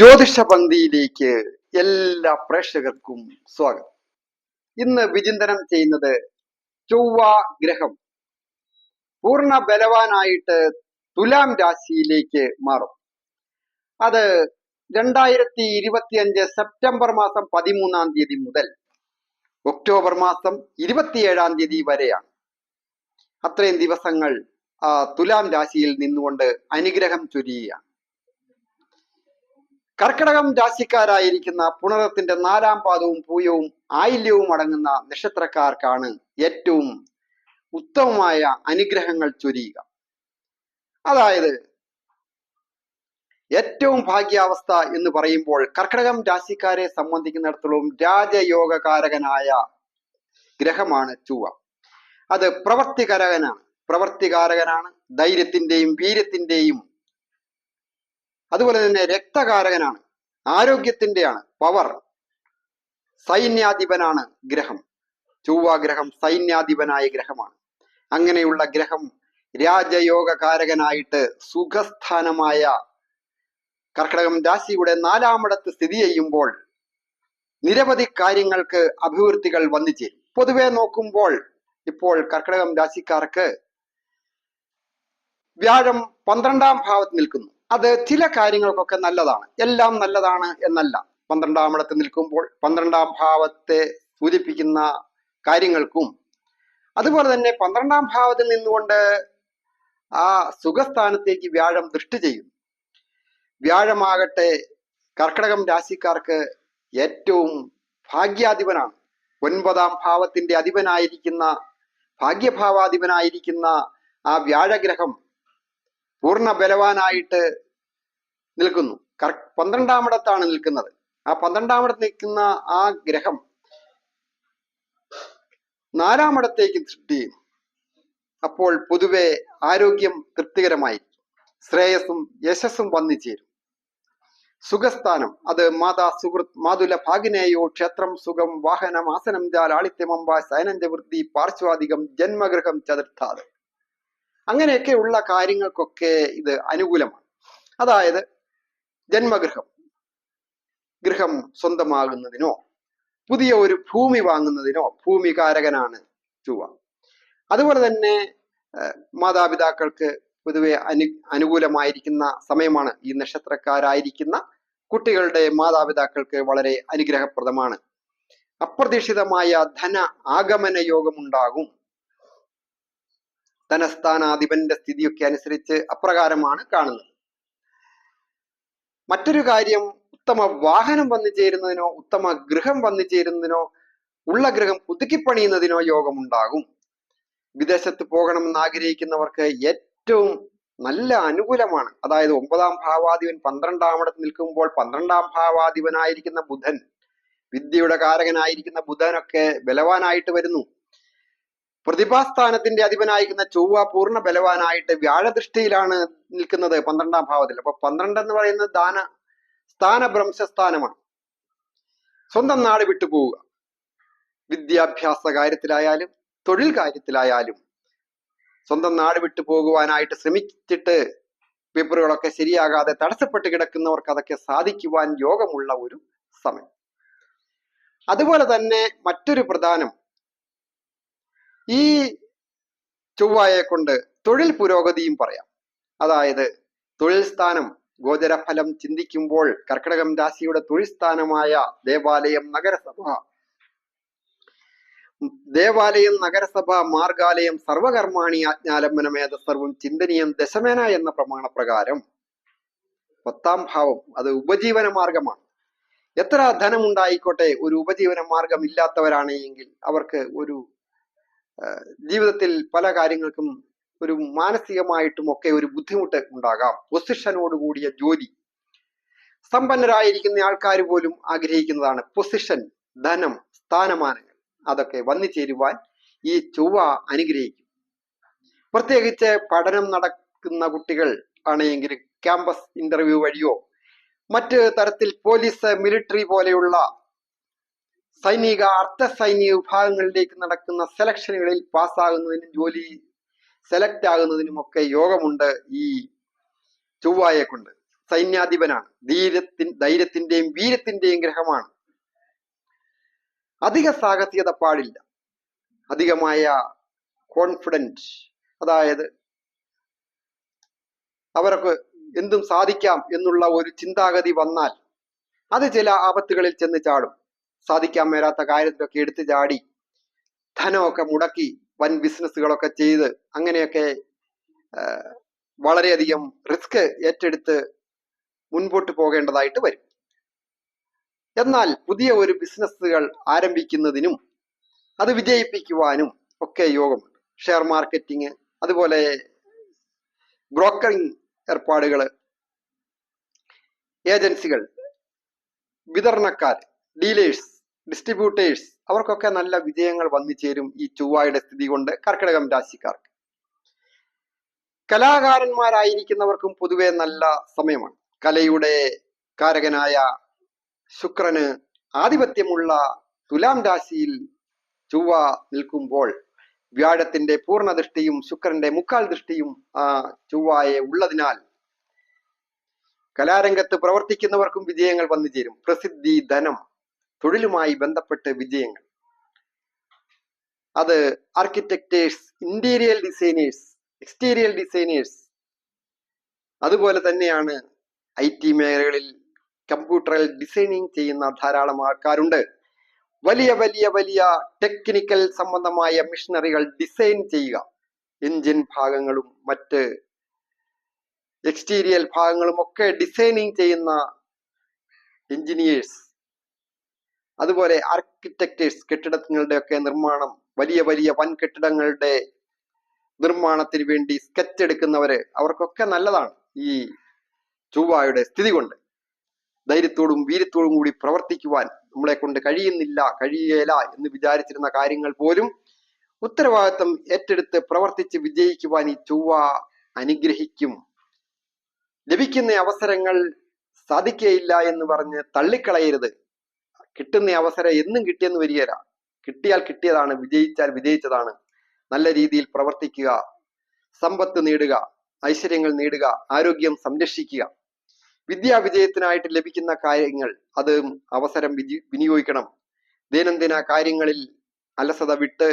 ജ്യോതിഷ പന്തിയിലേക്ക് എല്ലാ പ്രേക്ഷകർക്കും സ്വാഗതം. ഇന്ന് വിചിന്തനം ചെയ്യുന്നത് ചൊവ്വ ഗ്രഹം. പൂർണ ബലവാനായിട്ട് തുലാം രാശിയിലേക്ക് മാറും. അത് രണ്ടായിരത്തി ഇരുപത്തി അഞ്ച് സെപ്റ്റംബർ മാസം പതിമൂന്നാം തീയതി മുതൽ ഒക്ടോബർ മാസം ഇരുപത്തിയേഴാം തീയതി വരെയാണ്. അത്രയും ദിവസങ്ങൾ തുലാം രാശിയിൽ നിന്നുകൊണ്ട് അനുഗ്രഹം ചൊരിയുകയാണ്. കർക്കിടകം രാശിക്കാരായിരിക്കുന്ന പുണരത്തിന്റെ നാലാം പാദവും പൂയവും ആയില്യവും അടങ്ങുന്ന നക്ഷത്രക്കാർക്കാണ് ഏറ്റവും ഉത്തമമായ അനുഗ്രഹങ്ങൾ ചൊരിയുക. അതായത് ഏറ്റവും ഭാഗ്യാവസ്ഥ എന്ന് പറയുമ്പോൾ കർക്കിടകം രാശിക്കാരെ സംബന്ധിക്കുന്നിടത്തോളം രാജയോഗകാരകനായ ഗ്രഹമാണ് ചൊവ്വ. അത് പ്രവർത്തികരകനാണ്. പ്രവർത്തികാരകനാണ്. ധൈര്യത്തിന്റെയും വീര്യത്തിന്റെയും അതുപോലെ തന്നെ രക്തകാരകനാണ് ആരോഗ്യത്തിന്റെയാണ് പവർ സൈന്യാധിപനാണ് ഗ്രഹം. ചൊവ്വ ഗ്രഹം സൈന്യാധിപനായ ഗ്രഹമാണ്. അങ്ങനെയുള്ള ഗ്രഹം രാജയോഗകാരകനായിട്ട് സുഖസ്ഥാനമായ കർക്കിടകം രാശിയുടെ നാലാമിടത്ത് സ്ഥിതി ചെയ്യുമ്പോൾ നിരവധി കാര്യങ്ങൾക്ക് അഭിവൃദ്ധികൾ വന്നു ചേരും. പൊതുവെ നോക്കുമ്പോൾ ഇപ്പോൾ കർക്കിടകം രാശിക്കാർക്ക് വ്യാഴം പന്ത്രണ്ടാം ഭാവത്ത് നിൽക്കുന്നു. അത് ചില കാര്യങ്ങൾക്കൊക്കെ നല്ലതാണ്. എല്ലാം നല്ലതാണ് എന്നല്ല. പന്ത്രണ്ടാം ഇടത്ത് നിൽക്കുമ്പോൾ പന്ത്രണ്ടാം ഭാവത്തെ സൂചിപ്പിക്കുന്ന കാര്യങ്ങൾക്കും അതുപോലെ തന്നെ പന്ത്രണ്ടാം ഭാവത്തിൽ നിന്നുകൊണ്ട് ആ സുഖസ്ഥാനത്തേക്ക് വ്യാഴം ദൃഷ്ടി ചെയ്യും. വ്യാഴമാകട്ടെ കർക്കിടകം രാശിക്കാർക്ക് ഏറ്റവും ഭാഗ്യാധിപനാണ്. ഒൻപതാം ഭാവത്തിന്റെ അധിപനായിരിക്കുന്ന ഭാഗ്യഭാവാധിപനായിരിക്കുന്ന ആ വ്യാഴഗ്രഹം പൂർണ ബലവാനായിട്ട് നിൽക്കുന്നു. പന്ത്രണ്ടാമിടത്താണ് നിൽക്കുന്നത്. ആ പന്ത്രണ്ടാമിടത്ത് നിൽക്കുന്ന ആ ഗ്രഹം നാലാമിടത്തേക്ക് ദൃഷ്ടി അപ്പോൾ പൊതുവെ ആരോഗ്യം തൃപ്തികരമായിരിക്കും. ശ്രേയസ്സും യശസ്സും വന്നു ചേരും സുഖസ്ഥാനം അത് മാതാ സുഹൃത് മാതുല ഭാഗിനേയോ ക്ഷേത്രം സുഖം വാഹനം ആസനം ജാൽ ആളിത്യമമ്പ സൈനന്റെ വൃത്തി പാർശ്വാധികം ജന്മഗൃഹം ചതുർത്ഥാത്. അങ്ങനെയൊക്കെയുള്ള കാര്യങ്ങൾക്കൊക്കെ ഇത് അനുകൂലമാണ്. അതായത് ജന്മഗൃഹം ഗൃഹം സ്വന്തമാകുന്നതിനോ പുതിയ ഒരു ഭൂമി വാങ്ങുന്നതിനോ ഭൂമികാരകനാണ് ചൊവ്വ. അതുപോലെ തന്നെ മാതാപിതാക്കൾക്ക് പൊതുവെ അനു അനുകൂലമായിരിക്കുന്ന സമയമാണ് ഈ നക്ഷത്രക്കാരായിരിക്കുന്ന കുട്ടികളുടെ മാതാപിതാക്കൾക്ക് വളരെ അനുഗ്രഹപ്രദമാണ്. അപ്രതീക്ഷിതമായ ധന ആഗമന യോഗമുണ്ടാകും. ധനസ്ഥാനാധിപന്റെ സ്ഥിതിയൊക്കെ അനുസരിച്ച് അപ്രകാരമാണ് കാണുന്നത്. മറ്റൊരു കാര്യം ഉത്തമ വാഹനം വന്നു ചേരുന്നതിനോ ഉത്തമ ഗൃഹം വന്നു ചേരുന്നതിനോ ഉള്ള ഗൃഹം പുതുക്കിപ്പണിയുന്നതിനോ യോഗമുണ്ടാകും. വിദേശത്ത് പോകണമെന്ന് ആഗ്രഹിക്കുന്നവർക്ക് ഏറ്റവും നല്ല അനുകൂലമാണ്. അതായത് ഒമ്പതാം ഭാവാധിപൻ പന്ത്രണ്ടാമിടത്ത് നിൽക്കുമ്പോൾ പന്ത്രണ്ടാം ഭാവാധിപനായിരിക്കുന്ന ബുധൻ വിദ്യയുടെ കാരകനായിരിക്കുന്ന ബുധനൊക്കെ ബലവാനായിട്ട് വരുന്നു. പ്രതിഭാസ്ഥാനത്തിന്റെ അധിപനായിരിക്കുന്ന ചൊവ്വ പൂർണ ബലവാനായിട്ട് വ്യാഴദൃഷ്ടിയിലാണ് നിൽക്കുന്നത് പന്ത്രണ്ടാം ഭാവത്തിൽ. അപ്പൊ പന്ത്രണ്ട് എന്ന് പറയുന്നത് ദാന സ്ഥാന ഭ്രംശസ്ഥാനമാണ്. സ്വന്തം നാട് വിട്ടു പോവുക. വിദ്യാഭ്യാസ കാര്യത്തിലായാലും തൊഴിൽ കാര്യത്തിലായാലും സ്വന്തം നാട് വിട്ടു പോകുവാനായിട്ട് ശ്രമിച്ചിട്ട് പേപ്പറുകളൊക്കെ ശരിയാകാതെ തടസ്സപ്പെട്ട് കിടക്കുന്നവർക്ക് അതൊക്കെ സാധിക്കുവാൻ യോഗമുള്ള ഒരു സമയം. അതുപോലെ തന്നെ മറ്റൊരു പ്രധാനം ഈ ചൊവ്വായെ കൊണ്ട് തൊഴിൽ പുരോഗതിയും പറയാം. അതായത് തൊഴിൽ സ്ഥാനം ഗോചരഫലം ചിന്തിക്കുമ്പോൾ കർക്കിടകം രാശിയുടെ തൊഴിൽ സ്ഥാനമായ ദേവാലയം നഗരസഭ ദേവാലയം നഗരസഭ മാർഗാലയം സർവകർമാണി ആജ്ഞാലംബനമേത സർവം ചിന്തനീയം ദശമേന എന്ന പ്രമാണപ്രകാരം പത്താം ഭാവം അത് ഉപജീവന മാർഗമാണ്. എത്ര ധനമുണ്ടായിക്കോട്ടെ ഒരു ഉപജീവന മാർഗം ഇല്ലാത്തവരാണെങ്കിൽ അവർക്ക് ഒരു ജീവിതത്തിൽ പല കാര്യങ്ങൾക്കും ഒരു മാനസികമായിട്ടും ഒക്കെ ഒരു ബുദ്ധിമുട്ട് ഉണ്ടാകാം. പൊസിഷനോട് കൂടിയ ജോലി. സമ്പന്നരായിരിക്കുന്ന ആൾക്കാർ പോലും ആഗ്രഹിക്കുന്നതാണ് പൊസിഷൻ ധനം സ്ഥാനമാനങ്ങൾ. അതൊക്കെ വന്നു ചേരുവാൻ ഈ ചൊവ്വ അനുഗ്രഹിക്കും. പ്രത്യേകിച്ച് പഠനം നടക്കുന്ന കുട്ടികൾ ആണെങ്കിൽ ക്യാമ്പസ് ഇന്റർവ്യൂ വഴിയോ മറ്റ് തരത്തിൽ പോലീസ് മിലിറ്ററി പോലെയുള്ള സൈനിക അർദ്ധ സൈനിക വിഭാഗങ്ങളിലേക്ക് നടക്കുന്ന സെലക്ഷനുകളിൽ പാസ്സാകുന്നതിനും ജോലി സെലക്ട് ആകുന്നതിനും ഒക്കെ യോഗമുണ്ട് ഈ ചൊവ്വായെ കൊണ്ട് സൈന്യാധിപനാണ്. ധീരത്തിൻ ധൈര്യത്തിന്റെയും വീരത്തിന്റെയും ഗ്രഹമാണ്. അധിക സാഹസികത പാടില്ല. അധികമായ കോൺഫിഡന്റ് അതായത് അവർക്ക് എന്തും സാധിക്കാം എന്നുള്ള ഒരു ചിന്താഗതി വന്നാൽ അത് ചില ആപത്തുകളിൽ ചെന്ന് ചാടും. സാധിക്കാൻ മേലാത്ത കാര്യത്തിലൊക്കെ എടുത്തു ചാടി ധനമൊക്കെ മുടക്കി വൻ ബിസിനസ്സുകളൊക്കെ ചെയ്ത് അങ്ങനെയൊക്കെ വളരെയധികം റിസ്ക് ഏറ്റെടുത്ത് മുൻപോട്ട് പോകേണ്ടതായിട്ട് വരും. എന്നാൽ പുതിയ ഒരു ബിസിനസ്സുകൾ ആരംഭിക്കുന്നതിനും അത് വിജയിപ്പിക്കുവാനും ഒക്കെ യോഗമുണ്ട്. ഷെയർ മാർക്കറ്റിംഗ് അതുപോലെ ബ്രോക്കറിംഗ് ഏർപ്പാടുകൾ ഏജൻസികൾ വിതരണക്കാർ ഡീലേഴ്സ് ഡിസ്ട്രിബ്യൂട്ടേഴ്സ് അവർക്കൊക്കെ നല്ല വിജയങ്ങൾ വന്നു ചേരും ഈ ചൊവ്വായുടെ സ്ഥിതി കൊണ്ട് കർക്കിടകം രാശിക്കാർക്ക്. കലാകാരന്മാരായിരിക്കുന്നവർക്കും പൊതുവെ നല്ല സമയമാണ്. കലയുടെ കാരകനായ ശുക്രന് ആധിപത്യമുള്ള തുലാം രാശിയിൽ ചൊവ്വ നിൽക്കുമ്പോൾ വ്യാഴത്തിന്റെ പൂർണ ദൃഷ്ടിയും ശുക്രന്റെ മുക്കാൽ ദൃഷ്ടിയും ആ ചൊവ്വായെ ഉള്ളതിനാൽ കലാരംഗത്ത് പ്രവർത്തിക്കുന്നവർക്കും വിജയങ്ങൾ വന്നു ചേരും പ്രസിദ്ധി ധനം തൊഴിലുമായി ബന്ധപ്പെട്ട് വിജയങ്ങൾ. അത് architects interior designers exterior designers അതുപോലെ തന്നെയാണ് ഐ ടി മേഖലകളിൽ കമ്പ്യൂട്ടറിൽ ഡിസൈനിങ് ചെയ്യുന്ന ധാരാളം ആൾക്കാരുണ്ട്. വലിയ വലിയ വലിയ ടെക്നിക്കൽ സംബന്ധമായ മിഷനറികൾ ഡിസൈൻ ചെയ്യുക. എഞ്ചിൻ ഭാഗങ്ങളും മറ്റ് എക്സ്റ്റീരിയൽ ഭാഗങ്ങളും ഒക്കെ ഡിസൈനിങ് ചെയ്യുന്ന എഞ്ചിനീയേഴ്സ് അതുപോലെ ആർക്കിടെക്ടേഴ്സ് കെട്ടിടങ്ങളുടെ ഒക്കെ നിർമ്മാണം വലിയ വലിയ വൻ കെട്ടിടങ്ങളുടെ നിർമ്മാണത്തിന് വേണ്ടി സ്കെച്ച് എടുക്കുന്നവര് അവർക്കൊക്കെ നല്ലതാണ് ഈ ചൊവ്വായുടെ സ്ഥിതി കൊണ്ട്. ധൈര്യത്തോടും വീര്യത്തോടും കൂടി പ്രവർത്തിക്കുവാൻ നമ്മളെ കൊണ്ട് കഴിയുന്നില്ല കഴിയേല എന്ന് വിചാരിച്ചിരുന്ന കാര്യങ്ങൾ പോലും ഉത്തരവാദിത്വം ഏറ്റെടുത്ത് പ്രവർത്തിച്ച് വിജയിക്കുവാൻ ഈ ചൊവ്വ അനുഗ്രഹിക്കും. ലഭിക്കുന്ന അവസരങ്ങൾ സാധിക്കുകയില്ല എന്ന് പറഞ്ഞ് തള്ളിക്കളയരുത്. കിട്ടുന്ന അവസരം എന്നും കിട്ടിയെന്ന് വരികയില്ല. കിട്ടിയാൽ കിട്ടിയതാണ് വിജയിച്ചാൽ വിജയിച്ചതാണ്. നല്ല രീതിയിൽ പ്രവർത്തിക്കുക സമ്പത്ത് നേടുക ഐശ്വര്യങ്ങൾ നേടുക ആരോഗ്യം സംരക്ഷിക്കുക. വിദ്യാ വിജയത്തിനായിട്ട് ലഭിക്കുന്ന കാര്യങ്ങൾ അത് അവസരം വിനിയോഗിക്കണം. ദൈനംദിന കാര്യങ്ങളിൽ അലസത വിട്ട്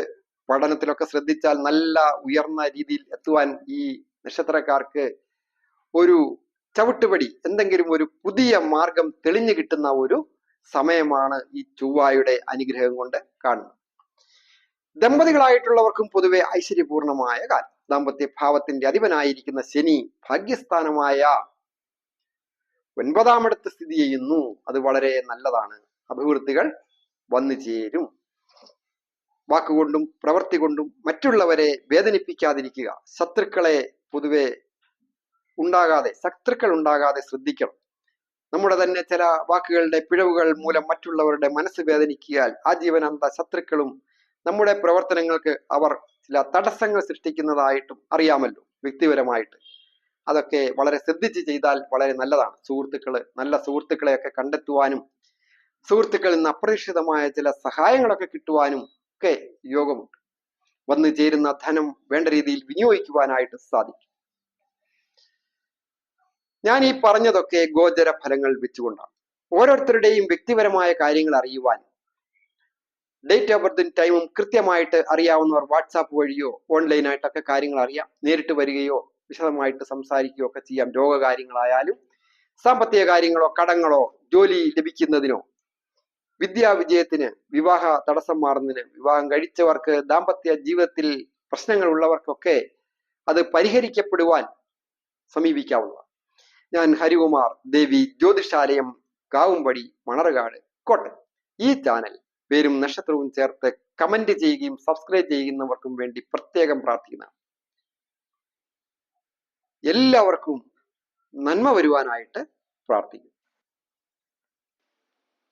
പഠനത്തിലൊക്കെ ശ്രദ്ധിച്ചാൽ നല്ല ഉയർന്ന രീതിയിൽ എത്തുവാൻ ഈ നക്ഷത്രക്കാർക്ക് ഒരു ചവിട്ടുപടി എന്തെങ്കിലും ഒരു പുതിയ മാർഗം തെളിഞ്ഞു കിട്ടുന്ന ഒരു സമയമാണ് ഈ ചൊവ്വായുടെ അനുഗ്രഹം കൊണ്ട് കാണുന്നത്. ദമ്പതികളായിട്ടുള്ളവർക്കും പൊതുവെ ഐശ്വര്യപൂർണമായ കാലം. ദാമ്പത്യ ഭാവത്തിന്റെ അധിപനായിരിക്കുന്ന ശനി ഭാഗ്യസ്ഥാനമായ ഒൻപതാമിടത്ത് സ്ഥിതി ചെയ്യുന്നു. അത് വളരെ നല്ലതാണ്. അഭിവൃദ്ധികൾ വന്നു ചേരും. വാക്കുകൊണ്ടും പ്രവൃത്തി കൊണ്ടും മറ്റുള്ളവരെ വേദനിപ്പിക്കാതിരിക്കുക. ശത്രുക്കളെ പൊതുവെ ഉണ്ടാകാതെ ശത്രുക്കൾ ഉണ്ടാകാതെ ശ്രദ്ധിക്കണം. നമ്മുടെ തന്നെ ചില വാക്കുകളുടെ പിഴവുകൾ മൂലം മറ്റുള്ളവരുടെ മനസ്സ് വേദനിക്കിയാൽ ആജീവനാന്ത ശത്രുക്കളും നമ്മുടെ പ്രവർത്തനങ്ങൾക്ക് അവർ ചില തടസ്സങ്ങൾ സൃഷ്ടിക്കുന്നതായിട്ടും അറിയാമല്ലോ വ്യക്തിപരമായിട്ട്. അതൊക്കെ വളരെ ശ്രദ്ധിച്ച് ചെയ്താൽ വളരെ നല്ലതാണ്. സുഹൃത്തുക്കൾ നല്ല സുഹൃത്തുക്കളെയൊക്കെ കണ്ടെത്തുവാനും സുഹൃത്തുക്കളിൽ നിന്ന് അപ്രതീക്ഷിതമായ ചില സഹായങ്ങളൊക്കെ കിട്ടുവാനും ഒക്കെ യോഗമുണ്ട്. വന്നു ചേരുന്ന ധനം വേണ്ട രീതിയിൽ വിനിയോഗിക്കുവാനായിട്ട് സാധിക്കും. ഞാൻ ഈ പറഞ്ഞതൊക്കെ ഗോചര ഫലങ്ങൾ വെച്ചുകൊണ്ടാണ്. ഓരോരുത്തരുടെയും വ്യക്തിപരമായ കാര്യങ്ങൾ അറിയുവാൻ ഡേറ്റ് ഓഫ് ബർത്തും ടൈമും കൃത്യമായിട്ട് അറിയാവുന്നവർ വാട്സാപ്പ് വഴിയോ ഓൺലൈനായിട്ടൊക്കെ കാര്യങ്ങൾ അറിയാം. നേരിട്ട് വരികയോ വിശദമായിട്ട് സംസാരിക്കുകയോ ഒക്കെ ചെയ്യാം. രോഗകാര്യങ്ങളായാലും സാമ്പത്തിക കാര്യങ്ങളോ കടങ്ങളോ ജോലി ലഭിക്കുന്നതിനോ വിദ്യാവിജയത്തിന് വിവാഹ തടസ്സം മാറുന്നതിന് വിവാഹം കഴിച്ചവർക്ക് ദാമ്പത്യ ജീവിതത്തിൽ പ്രശ്നങ്ങൾ ഉള്ളവർക്കൊക്കെ അത് പരിഹരിക്കപ്പെടുവാൻ സമീപിക്കാവുന്നതാണ്. ഞാൻ ഹരികുമാർ ദേവി ജ്യോതിഷാലയം കാവുംപടി മണർകാട് കോട്ടയം. ഈ ചാനൽ പേരും നക്ഷത്രവും ചേർത്ത് കമന്റ് ചെയ്യുകയും സബ്സ്ക്രൈബ് ചെയ്യുന്നവർക്കും വേണ്ടി പ്രത്യേകം പ്രാർത്ഥിക്കുന്നതാണ് എല്ലാവർക്കും നന്മ വരുവാനായിട്ട് പ്രാർത്ഥിക്കുന്നു.